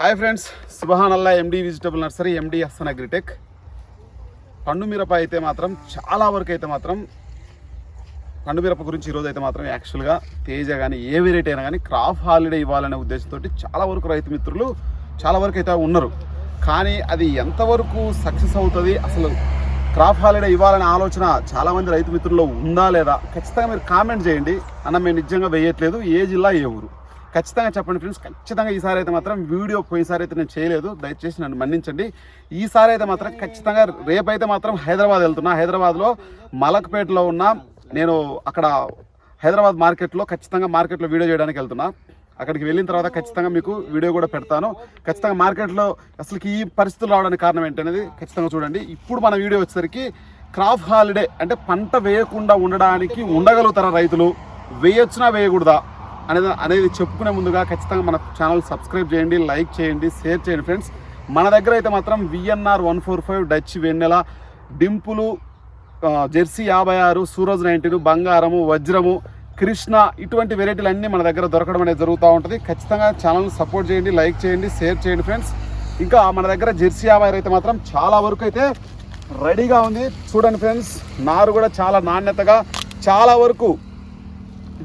Hi friends సుబహానల్లా MD vegetable nursery MD Hasan Agritech పండు మిరప అయితే మాత్రం చాలా వరకు అయితే మాత్రం పండు మిరప గురించి ఈరోజు అయితే మాత్రం యాక్చువల్గా తేజ కానీ ఏ వెరైటీ అయినా కానీ క్రాప్ హాలిడే ఇవ్వాలనే ఉద్దేశంతో చాలా వరకు రైతు మిత్రులు చాలా వరకు అయితే ఉన్నారు. కానీ అది ఎంతవరకు సక్సెస్ అవుతుంది? అసలు క్రాప్ హాలిడే ఇవ్వాలనే ఆలోచన చాలామంది రైతు మిత్రుల్లో ఉందా లేదా? ఖచ్చితంగా మీరు కామెంట్ చేయండి. అన్న మేము నిజంగా వేయట్లేదు. ఏ జిల్లా ఏ ఊరు? ఖచ్చితంగా చెప్పండి ఫ్రెండ్స్ ఖచ్చితంగా ఈసారి అయితే మాత్రం వీడియో పోయినసారి అయితే నేను చేయలేదు. దయచేసి నన్ను మన్నించండి. ఈసారి అయితే మాత్రం ఖచ్చితంగా రేపైతే మాత్రం హైదరాబాద్ వెళ్తున్నా. హైదరాబాద్లో మలక్పేటలో ఉన్న నేను అక్కడ హైదరాబాద్ మార్కెట్లో ఖచ్చితంగా మార్కెట్లో వీడియో చేయడానికి వెళ్తున్నా. అక్కడికి వెళ్ళిన తర్వాత ఖచ్చితంగా మీకు వీడియో కూడా పెడతాను. ఖచ్చితంగా మార్కెట్లో అసలు ఈ పరిస్థితులు రావడానికి కారణం ఏంటనేది ఖచ్చితంగా చూడండి. ఇప్పుడు మన వీడియో వచ్చేసరికి క్రాప్ హాలిడే అంటే పంట వేయకుండా ఉండడానికి ఉండగలుగుతారా రైతులు? వేయొచ్చినా వేయకూడదా? అనేది అనేది చెప్పుకునే ముందుగా ఖచ్చితంగా మన ఛానల్ సబ్స్క్రైబ్ చేయండి లైక్ చేయండి షేర్ చేయండి ఫ్రెండ్స్. మన దగ్గర అయితే మాత్రం VNR one four five Dutch Vennela డింపులు Jersey యాభై ఆరు సూరజ్ నైన్టీన్ బంగారము వజ్రము కృష్ణ ఇటువంటి వెరైటీలు అన్నీ మన దగ్గర దొరకడం అనేది జరుగుతూ ఉంటుంది. ఖచ్చితంగా ఛానల్ని సపోర్ట్ చేయండి లైక్ చేయండి షేర్ చేయండి ఫ్రెండ్స్. ఇంకా మన దగ్గర జెర్సీ యాభై అయితే మాత్రం చాలా వరకు అయితే రెడీగా ఉంది. చూడండి ఫ్రెండ్స్ నారు కూడా చాలా నాణ్యతగా చాలా వరకు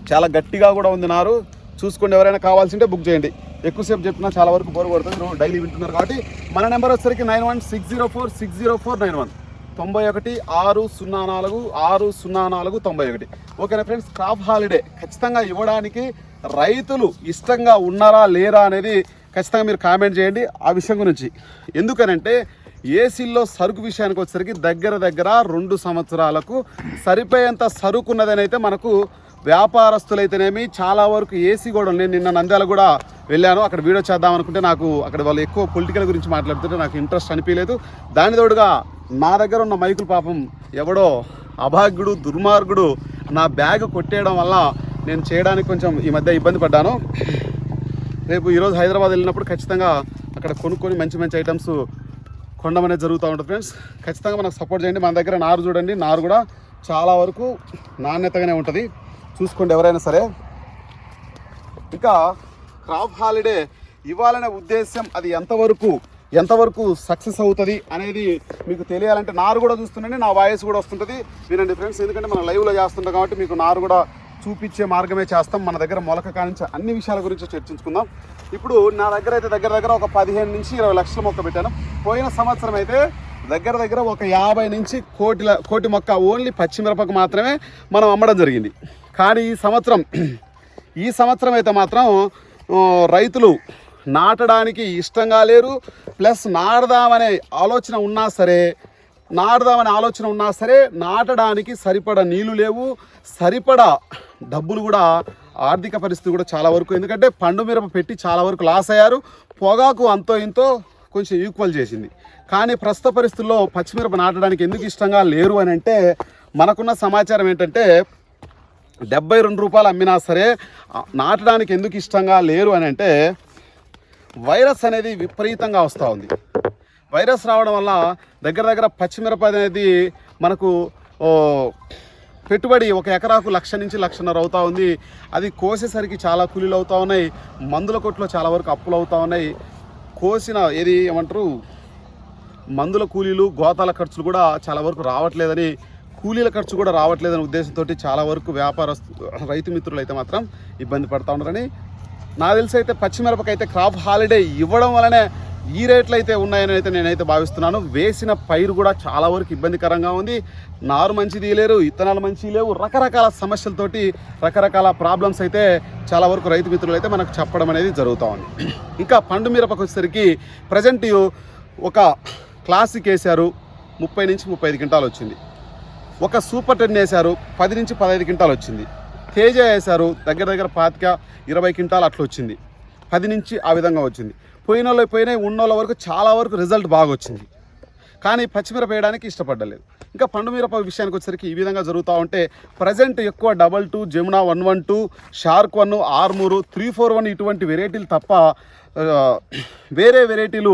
చాలా గట్టిగా కూడా ఉంది నారు చూసుకోండి ఎవరైనా కావాల్సింటే బుక్ చేయండి. ఎక్కువసేపు చెప్పినా చాలా వరకు బోర్ కొడుతుంది. డైలీ వింటున్నారు కాబట్టి మన నెంబర్ వచ్చేసరికి nine one six zero four six zero four nine one. తొంభై ఒకటి ఆరు సున్నా నాలుగు ఆరు సున్నా నాలుగు తొంభై ఒకటి. ఓకేనా ఫ్రెండ్స్? క్రాప్ హాలిడే ఖచ్చితంగా ఇవ్వడానికి రైతులు ఇష్టంగా ఉన్నారా లేరా అనేది ఖచ్చితంగా మీరు కామెంట్ చేయండి ఆ విషయం గురించి. ఎందుకనంటే ఏసీల్లో సరుకు విషయానికి వచ్చేసరికి దగ్గర దగ్గర రెండు సంవత్సరాలకు సరిపోయేంత సరుకు ఉన్నదని అయితే మనకు వ్యాపారస్తులైతేనేమి చాలా వరకు ఏసీ కూడా నేను నిన్న నంద్యాల కూడా వెళ్ళాను. అక్కడ వీడియో చేద్దాం అనుకుంటే నాకు అక్కడ వాళ్ళు ఎక్కువ పొలిటికల్ గురించి మాట్లాడుతుంటే నాకు ఇంట్రెస్ట్ అనిపించలేదు. దాని తోడుగా నా దగ్గర ఉన్న మైకులు పాపం ఎవడో అభాగ్యుడు దుర్మార్గుడు నా బ్యాగ్ కొట్టేయడం వల్ల నేను చేయడానికి కొంచెం ఈ మధ్య ఇబ్బంది పడ్డాను. రేపు ఈరోజు హైదరాబాద్ వెళ్ళినప్పుడు ఖచ్చితంగా అక్కడ కొనుక్కొని మంచి మంచి ఐటమ్స్ కొండమనే జరుగుతూ ఉంటుంది ఫ్రెండ్స్. ఖచ్చితంగా మనకు సపోర్ట్ చేయండి. మన దగ్గర నారు చూడండి. నారు కూడా చాలా వరకు నాణ్యతగానే ఉంటుంది. చూసుకోండి ఎవరైనా సరే. ఇంకా క్రాప్ హాలిడే ఇవ్వాలనే ఉద్దేశం అది ఎంతవరకు ఎంతవరకు సక్సెస్ అవుతుంది అనేది మీకు తెలియాలంటే నారు కూడా చూస్తుండండి నా వాయిస్ కూడా వస్తుంటుంది. వినండి ఫ్రెండ్స్ ఎందుకంటే మనం లైవ్లో చేస్తుంటాం కాబట్టి మీకు నారు కూడా చూపించే మార్గమే చేస్తాం. మన దగ్గర మొలక కానించి అన్ని విషయాల గురించి చర్చించుకుందాం. ఇప్పుడు నా దగ్గర అయితే దగ్గర దగ్గర ఒక పదిహేను నుంచి ఇరవై లక్షల మొక్క పెట్టాను. పోయిన సంవత్సరం అయితే దగ్గర దగ్గర ఒక యాభై నుంచి కోటి కోటి మొక్క ఓన్లీ పచ్చిమిరపకు మాత్రమే మనం అమ్మడం జరిగింది. కానీ ఈ సంవత్సరం ఈ సంవత్సరం అయితే మాత్రం రైతులు నాటడానికి ఇష్టంగా లేరు. ప్లస్ నాడదామనే ఆలోచన ఉన్నా సరే నాటుదామనే ఆలోచన ఉన్నా సరే నాటడానికి సరిపడా నీళ్ళు లేవు. సరిపడ డబ్బులు కూడా ఆర్థిక పరిస్థితి కూడా చాలా వరకు ఎందుకంటే పండు మిరప పెట్టి చాలా వరకు లాస్ అయ్యారు. పొగాకు అంతో ఇంతో కొంచెం ఈక్వల్ చేసింది. కానీ ప్రస్తుత పరిస్థితుల్లో పచ్చిమిరప నాటడానికి ఎందుకు ఇష్టంగా లేరు అని అంటే మనకున్న సమాచారం ఏంటంటే డెబ్బై రెండు రూపాయలు అమ్మినా సరే నాటడానికి ఎందుకు ఇష్టంగా లేరు అని అంటే వైరస్ అనేది విపరీతంగా వస్తూ ఉంది. వైరస్ రావడం వల్ల దగ్గర దగ్గర పచ్చిమిరప అనేది మనకు పెట్టుబడి ఒక ఎకరాకు లక్ష నుంచి లక్షన్నర అవుతూ ఉంది. అది కోసేసరికి చాలా కూలీలు అవుతా ఉన్నాయి. మందుల కొట్లో చాలా వరకు అప్పులు అవుతా ఉన్నాయి. కోసిన ఏది ఏమంటారు? మందుల కూలీలు గోతాల ఖర్చులు కూడా చాలా వరకు రావట్లేదని కూలీల ఖర్చు కూడా రావట్లేదనే ఉద్దేశంతో చాలా వరకు వ్యాపారస్తు రైతు మిత్రులు అయితే మాత్రం ఇబ్బంది పడతా ఉన్నారని నాకు తెలిసి అయితే పచ్చిమిరపకైతే క్రాప్ హాలిడే ఇవ్వడం వలనే ఈ రేట్లు అయితే ఉన్నాయని అయితే నేనైతే భావిస్తున్నాను. వేసిన పైరు కూడా చాలా వరకు ఇబ్బందికరంగా ఉంది. నారు మంచిది లేరు ఇత్తనాలు మంచి లేవు. రకరకాల సమస్యలతోటి రకరకాల ప్రాబ్లమ్స్ అయితే చాలా వరకు రైతు మిత్రులు అయితే మనకు చెప్పడం అనేది జరుగుతూ ఉంది. ఇంకా పండు మిరపకు వచ్చేసరికి ప్రజెంట్ ఒక క్లాసిక్ వేశారు. ముప్పై నుంచి ముప్పై ఐదు క్వింటాలు వచ్చింది. ఒక సూపర్ టెన్ వేశారు. పది నుంచి పదహైదు క్వింటాలు వచ్చింది. తేజ వేశారు. దగ్గర దగ్గర పాతిక ఇరవై క్వింటాలు అట్లా వచ్చింది. పది నుంచి ఆ విధంగా వచ్చింది. పోయిన వాళ్ళు పోయినాయి ఉన్న వాళ్ళ వరకు చాలా వరకు రిజల్ట్ బాగా వచ్చింది. కానీ పచ్చిమిరప వేయడానికి ఇష్టపడలేదు ఇంకా పండు విషయానికి వచ్చేసరికి ఈ విధంగా జరుగుతూ ఉంటే ప్రజెంట్ ఎక్కువ double two Jamuna one one two shark one Armoor three four one ఇటువంటి వెరైటీలు తప్ప వేరే వెరైటీలు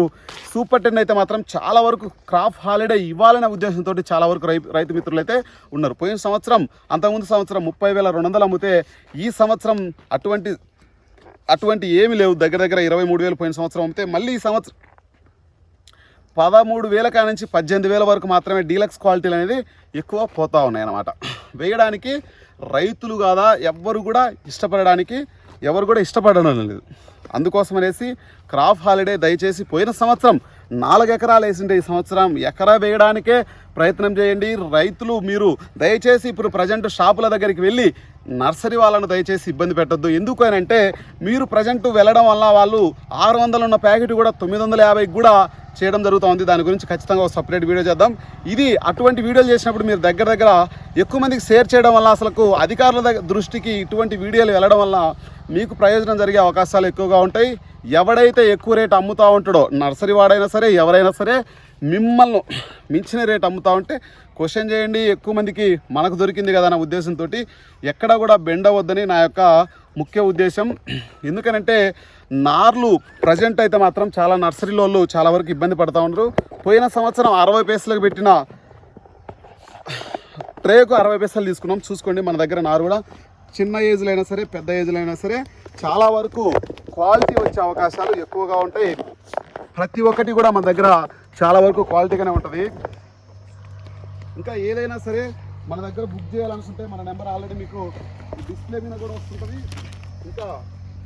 సూపర్ టెన్ అయితే మాత్రం చాలా వరకు క్రాప్ హాలిడే ఇవ్వాలనే ఉద్దేశంతో చాలా వరకు రై రైతు మిత్రులు అయితే ఉన్నారు. పోయిన సంవత్సరం అంతకుముందు సంవత్సరం ముప్పై వేల రెండు వందలు అమ్మితే ఈ సంవత్సరం అటువంటి అటువంటి ఏమి లేవు. దగ్గర దగ్గర ఇరవై మూడు వేలు పోయిన సంవత్సరం అమ్మితే మళ్ళీ ఈ సంవత్సరం పదమూడు వేల కాడ నుంచి పద్దెనిమిది వేల వరకు మాత్రమే డీలక్స్ క్వాలిటీలు అనేది ఎక్కువ పోతా ఉన్నాయి అన్నమాట వేయడానికి రైతులు కాదా ఎవ్వరు కూడా ఇష్టపడడానికి ఎవరు కూడా ఇష్టపడడం లేదు అందుకోసం అనేసి క్రాప్ హాలిడే దయచేసి పోయిన సంవత్సరం నాలుగు ఎకరాలు వేసిండే ఈ సంవత్సరం. ఎకరా వేయడానికే ప్రయత్నం చేయండి. రైతులు మీరు దయచేసి ఇప్పుడు ప్రజెంట్ షాపుల దగ్గరికి వెళ్ళి నర్సరీ వాళ్ళను దయచేసి ఇబ్బంది పెట్టద్దు. ఎందుకు అని అంటే మీరు ప్రజెంట్ వెళ్ళడం వల్ల వాళ్ళు ఆరు వందలు ఉన్న ప్యాకెట్ కూడా తొమ్మిది వందల యాభైకి కూడా చేయడం జరుగుతుంది. దాని గురించి ఖచ్చితంగా ఒక సపరేట్ వీడియో చేద్దాం. ఇది అటువంటి వీడియోలు చేసినప్పుడు మీరు దగ్గర దగ్గర ఎక్కువ మందికి షేర్ చేయడం వల్ల అసలు అధికారుల దగ్గర దృష్టికి ఇటువంటి వీడియోలు వెళ్ళడం వల్ల మీకు ప్రయోజనం జరిగే అవకాశాలు ఎక్కువగా ఉంటాయి. ఎవడైతే ఎక్కువ రేట్ అమ్ముతూ ఉంటాడో నర్సరీ వాడైనా సరే ఎవరైనా సరే మిమ్మల్ని మించిన రేట్ అమ్ముతా ఉంటే క్వశ్చన్ చేయండి. ఎక్కువ మందికి మనకు దొరికింది కదా అన్న ఉద్దేశంతో ఎక్కడ కూడా బెండ్ అవ్వద్దని నా యొక్క ముఖ్య ఉద్దేశం. ఎందుకనంటే నార్లు ప్రజెంట్ అయితే మాత్రం చాలా నర్సరీలో వాళ్ళు చాలా వరకు ఇబ్బంది పడుతూ ఉన్నారు. పోయిన సంవత్సరం అరవై పైసలకు పెట్టిన ట్రేకు అరవై పైసలు తీసుకున్నాం. చూసుకోండి మన దగ్గర నారు కూడా చిన్న ఏజ్లో అయినా సరే పెద్ద ఏజ్లో అయినా సరే చాలా వరకు క్వాలిటీ వచ్చే అవకాశాలు ఎక్కువగా ఉంటాయి. ప్రతి ఒక్కటి కూడా మన దగ్గర చాలా వరకు క్వాలిటీగానే ఉంటుంది. ఇంకా ఏదైనా సరే మన దగ్గర బుక్ చేయాలనుకుంటే మన నెంబర్ ఆల్రెడీ మీకు డిస్ప్లే మీద కూడా వస్తుంటుంది. ఇంకా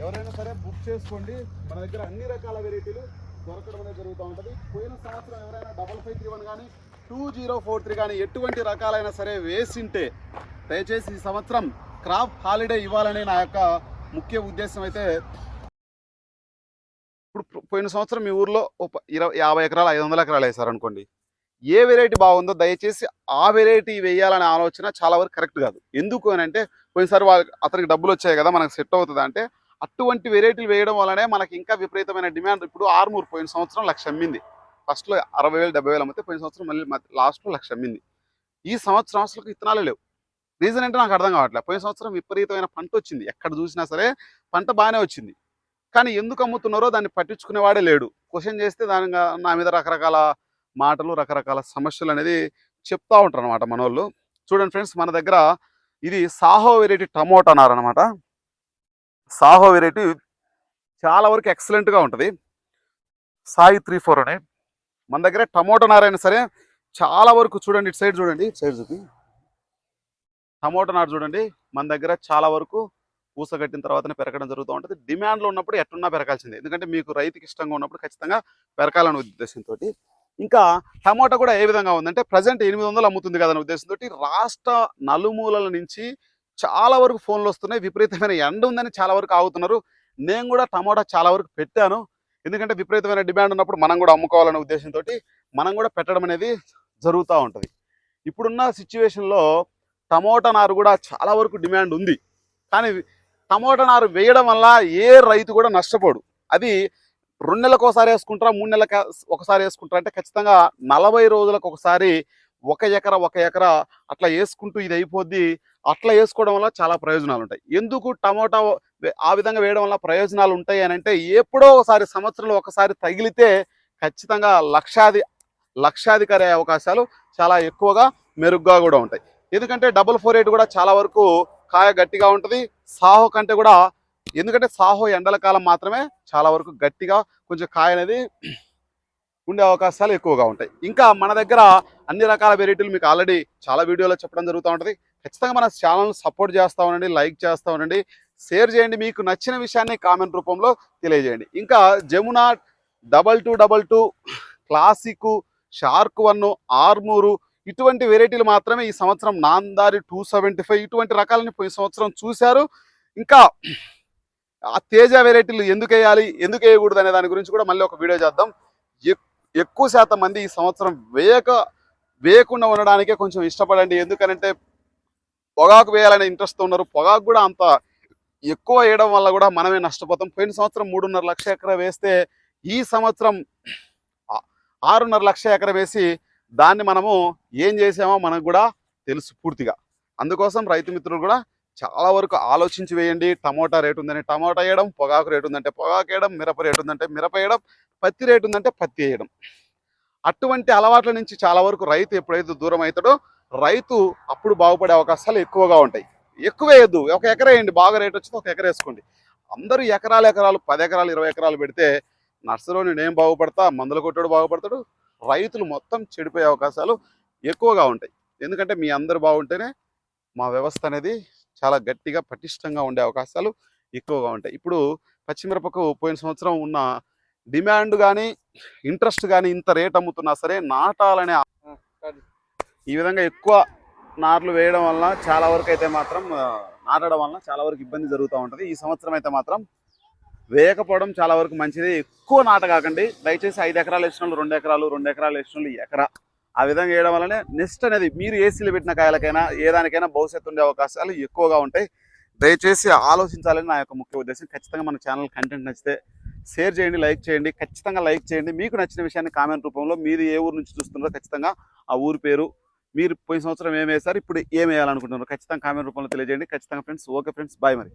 ఎవరైనా సరే బుక్ చేసుకోండి. మన దగ్గర అన్ని రకాల వెరైటీలు దొరకడం అనేది జరుగుతూ ఉంటుంది. పోయిన సంవత్సరం ఎవరైనా డబల్ ఫైవ్ త్రీ వన్ కానీ టూ జీరో ఫోర్ త్రీ కానీ ఎటువంటి రకాలైనా సరే వేసింటే దయచేసి ఈ సంవత్సరం క్రాప్ హాలిడే ఇవ్వాలని నా యొక్క ముఖ్య ఉద్దేశం అయితే ఇప్పుడు పోయిన సంవత్సరం మీ ఊర్లో ఒక ఇరవై యాభై ఎకరాలు ఐదు వందల ఎకరాలు వేసారనుకోండి ఏ వెరైటీ బాగుందో దయచేసి ఆ వెరైటీ వేయాలనే ఆలోచన చాలా వరకు కరెక్ట్ కాదు. ఎందుకు అని అంటే పోయినసారి వాళ్ళకి అతనికి డబ్బులు వచ్చాయి కదా మనకు సెట్ అవుతుంది అంటే అటువంటి వెరైటీలు వేయడం వల్లనే మనకి ఇంకా విపరీతమైన డిమాండ్. ఇప్పుడు ఆర్మూర్ పోయిన సంవత్సరం లక్ష అమ్మింది. ఫస్ట్లో అరవై వేలు డెబ్బై వేలు అమ్మితే పోయిన సంవత్సరం మళ్ళీ లాస్ట్లో లక్ష అమ్మింది. ఈ సంవత్సరం అసలు విత్తనాలు లేవు. రీజన్ అంటే నాకు అర్థం కావట్లేదు పోయిన సంవత్సరం విపరీతమైన పంట వచ్చింది. ఎక్కడ చూసినా సరే పంట బాగానే వచ్చింది. కానీ ఎందుకు అమ్ముతున్నారో దాన్ని పట్టించుకునేవాడే లేడు. క్వశ్చన్ చేస్తే దాని నా మీద రకరకాల మాటలు రకరకాల సమస్యలు అనేది చెప్తా ఉంటారు అనమాట మన వాళ్ళు చూడండి ఫ్రెండ్స్ మన దగ్గర ఇది సాహో వెరైటీ టమోటా అన్నారనమాట సాహో వెరైటీ చాలా వరకు ఎక్సలెంట్గా ఉంటుంది. సాయి త్రీ ఫోర్ అని. మన దగ్గర టమోటా నారైనా సరే చాలా వరకు చూడండి ఇటు సైడ్ చూడండి ఇటు సైడ్ చూపి. టమోటా నారు చూడండి మన దగ్గర చాలా వరకు పూస కట్టిన తర్వాతనే పెరగడం జరుగుతూ ఉంటుంది. డిమాండ్లో ఉన్నప్పుడు ఎట్టున్నా పెరగాల్సిందే. ఎందుకంటే మీకు రైతుకి ఇష్టంగా ఉన్నప్పుడు ఖచ్చితంగా పెరగాలనే ఉద్దేశంతో ఇంకా టమాటా కూడా ఏ విధంగా ఉందంటే ప్రజెంట్ ఎనిమిది వందలు అమ్ముతుంది కదా అనే ఉద్దేశంతో రాష్ట్ర నలుమూలల నుంచి చాలా వరకు ఫోన్లు వస్తున్నాయి. విపరీతమైన ఎండ ఉందని చాలా వరకు ఆగుతున్నారు. నేను కూడా టమోటా చాలా వరకు పెట్టాను. ఎందుకంటే విపరీతమైన డిమాండ్ ఉన్నప్పుడు మనం కూడా అమ్ముకోవాలనే ఉద్దేశంతో మనం కూడా పెట్టడం అనేది జరుగుతూ ఉంటుంది. ఇప్పుడున్న సిచ్యువేషన్లో టమోటా నారు కూడా చాలా వరకు డిమాండ్ ఉంది. కానీ టమోటా నారు వేయడం వల్ల ఏ రైతు కూడా నష్టపోడు. అది రెండు నెలలకు ఒకసారి వేసుకుంటారా మూడు నెలలకు ఒకసారి వేసుకుంటారా అంటే ఖచ్చితంగా నలభై రోజులకు ఒకసారి ఒక ఎకర ఒక ఎకర అట్లా వేసుకుంటూ ఇది అయిపోద్ది. అట్లా వేసుకోవడం వల్ల చాలా ప్రయోజనాలు ఉంటాయి ఎందుకు టమోటా ఆ విధంగా వేయడం వల్ల ప్రయోజనాలు ఉంటాయి అని అంటే ఎప్పుడో ఒకసారి సంవత్సరంలో ఒకసారి తగిలితే ఖచ్చితంగా లక్షాది లక్షాధికారి అయ్యే అవకాశాలు చాలా ఎక్కువగా మెరుగ్గా కూడా ఉంటాయి. ఎందుకంటే డబుల్ ఫోర్ ఎయిట్ కూడా చాలా వరకు కాయ గట్టిగా ఉంటుంది. సాహో కంటే కూడా ఎందుకంటే సాహో ఎండల కాలం మాత్రమే చాలా వరకు గట్టిగా కొంచెం కాయ అనేది ఉండే అవకాశాలు ఎక్కువగా ఉంటాయి. ఇంకా మన దగ్గర అన్ని రకాల వెరైటీలు మీకు ఆల్రెడీ చాలా వీడియోలో చెప్పడం జరుగుతూ ఉంటుంది. ఖచ్చితంగా మన ఛానల్ సపోర్ట్ చేస్తూ ఉండండి లైక్ చేస్తూ ఉండండి. షేర్ చేయండి మీకు నచ్చిన విషయాన్ని కామెంట్ రూపంలో తెలియజేయండి. ఇంకా Jamuna double two double two classic shark one Armoor ఇటువంటి వెరైటీలు మాత్రమే ఈ సంవత్సరం నాందారి టూ సెవెంటీ ఫైవ్ ఇటువంటి రకాలని పోయిన సంవత్సరం చూశారు. ఇంకా ఆ తేజ వెరైటీలు ఎందుకు వేయాలి ఎందుకు వేయకూడదు అనే దాని గురించి కూడా మళ్ళీ ఒక వీడియో చేద్దాం. ఎక్- ఎక్కువ శాతం మంది ఈ సంవత్సరం వేయక వేయకుండా ఉండడానికే కొంచెం ఇష్టపడండి. ఎందుకనంటే పొగాకు వేయాలనే ఇంట్రెస్ట్ ఉన్నారు. పొగాకు కూడా అంత ఎక్కువ వేయడం వల్ల కూడా మనమే నష్టపోతాం. పోయిన సంవత్సరం మూడున్నర లక్ష ఎకర వేస్తే ఈ సంవత్సరం ఆరున్నర లక్ష ఎకర వేసి దాన్ని మనము ఏం చేసామో మనకు కూడా తెలుసు పూర్తిగా. అందుకోసం రైతు మిత్రులు కూడా చాలా వరకు ఆలోచించి వేయండి. టమోటా రేటు ఉందని టమోటా వేయడం పొగాకు రేటు ఉందంటే పొగాకు వేయడం మిరప రేటు ఉందంటే మిరప వేయడం పత్తి రేటు ఉందంటే పత్తి వేయడం. అటువంటి అలవాట్ల నుంచి చాలా వరకు రైతు ఎప్పుడైతే దూరం అవుతాడో రైతు అప్పుడు బాగుపడే అవకాశాలు ఎక్కువగా ఉంటాయి. ఎక్కువ వేయద్దు. ఒక ఎకర వేయండి. బాగా రేట్ వచ్చింది ఒక ఎకర వేసుకోండి. అందరూ ఎకరాలు ఎకరాలు పది ఎకరాలు ఇరవై ఎకరాలు పెడితే నర్సరీలో నేను బాగుపడతా మందులు కొట్టాడు బాగుపడతాడు రైతులు మొత్తం చెడిపోయే అవకాశాలు ఎక్కువగా ఉంటాయి. ఎందుకంటే మీ అందరు బాగుంటేనే మా వ్యవస్థ అనేది చాలా గట్టిగా పటిష్టంగా ఉండే అవకాశాలు ఎక్కువగా ఉంటాయి. ఇప్పుడు పచ్చిమిరపకు పోయిన సంవత్సరం ఉన్న డిమాండ్ కానీ ఇంట్రెస్ట్ కానీ ఇంత రేట్ అమ్ముతున్నా సరే నాటాలనే ఈ విధంగా ఎక్కువ నార్లు వేయడం వలన చాలా వరకు అయితే మాత్రం నాటడం వలన చాలా వరకు ఇబ్బంది జరుగుతూ ఉంటుంది. ఈ సంవత్సరం అయితే మాత్రం వేయకపోవడం చాలా వరకు మంచిది. ఎక్కువ నాట కాకండి. దయచేసి ఐదు ఎకరాలు వేసిన వాళ్ళు రెండు ఎకరాలు రెండు ఎకరాలు వేసిన వాళ్ళు ఎకరా. ఆ విధంగా వేయడం వల్లనే నెక్స్ట్ అనేది మీరు ఏసీలు పెట్టిన కాయలకైనా ఏ దానికైనా భవిష్యత్తు ఉండే అవకాశాలు ఎక్కువగా ఉంటాయి. దయచేసి ఆలోచించాలని నా యొక్క ముఖ్య ఉద్దేశం. ఖచ్చితంగా మన ఛానల్ కంటెంట్ నచ్చితే షేర్ చేయండి లైక్ చేయండి. ఖచ్చితంగా లైక్ చేయండి. మీకు నచ్చిన విషయాన్ని కామెంట్ రూపంలో మీరు ఏ ఊరు నుంచి చూస్తున్నారో ఖచ్చితంగా ఆ ఊరు పేరు. మీరు పోయిన సంవత్సరం ఏం వేశారు ఇప్పుడు ఏం వేయాలనుకుంటున్నారు ఖచ్చితంగా కామెంట్ రూపంలో తెలియజేయండి. ఖచ్చితంగా ఫ్రెండ్స్ ఓకే ఫ్రెండ్స్ బాయ్ మరి.